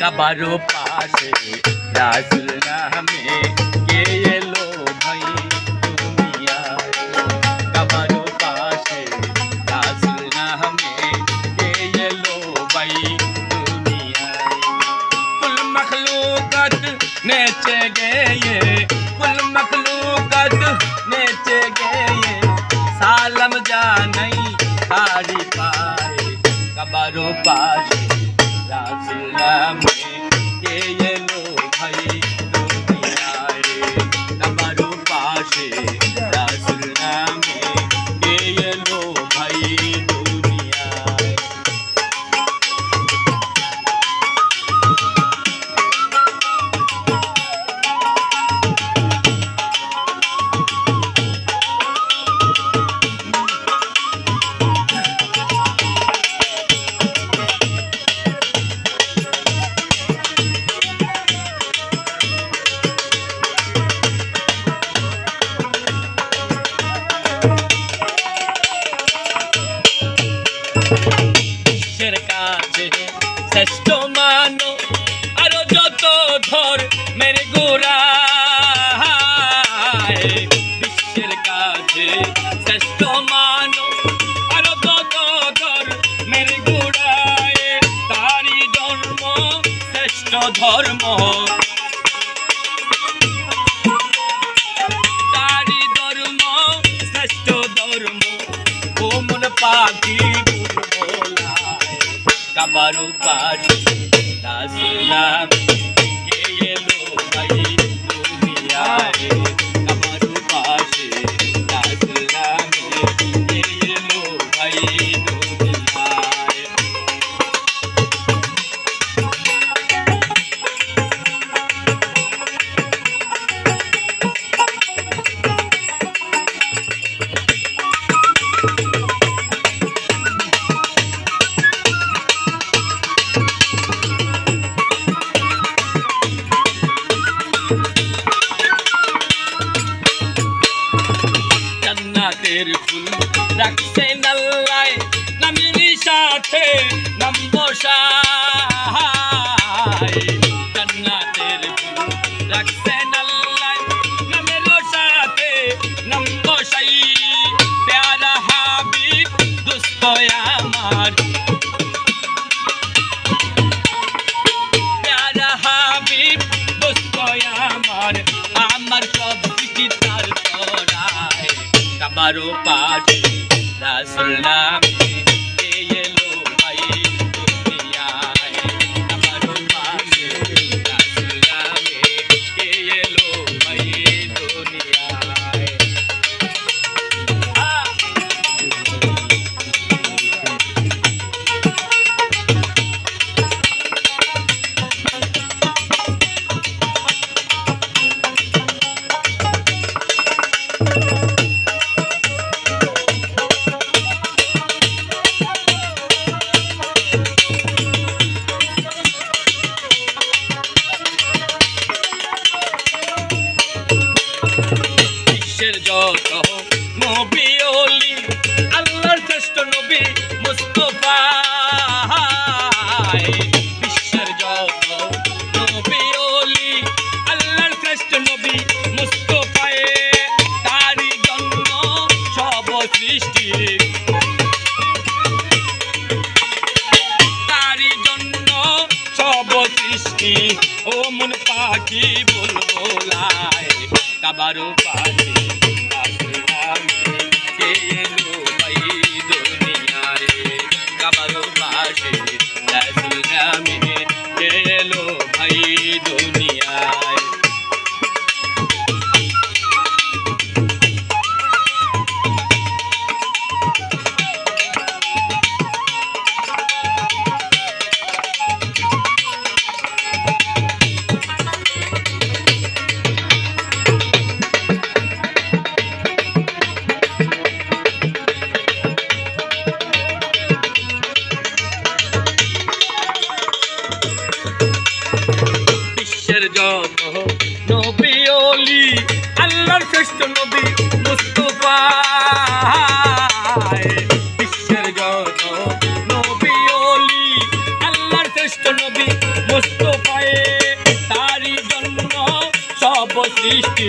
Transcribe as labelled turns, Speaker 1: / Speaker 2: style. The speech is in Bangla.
Speaker 1: কাবারো পাশে রাসুল नेचे गए कुल मखलूकत नेचे गए सालम जा नहीं हारी पाए कबारो पाशे শ্রেষ্ঠ মানো আরও যত ধর মেরে গোড়া বিশ্বের কাছে শ্রেষ্ঠ মানো আরও যত ধর মেরে গোড়ায়। তারি জন্ম শ্রেষ্ঠ ধর্ম। কাবারু পাখি রাসুলাম কে জান্নাতের ফুল রাখছে আল্লাহ নামের সাথে নাম বসায়। জান্নাতের ফুল রাখছেন কাবারো পাশে রাসুল মুস্তফা বিশ্বের যত নবী অলি আল্লাহর শ্রেষ্ঠ নবী মুস্তফায় কাবারো পাখি কে এলো ভাই কাবারো পাশে রাসুল নামে কে এলো যত নবী অলি, আল্লাহর শ্রেষ্ঠ নবী মুস্তফা বিশ্বের যত নবী অলি আল্লাহর শ্রেষ্ঠ নবী মুস্তফায়ে। তারই জন্য সব সৃষ্টি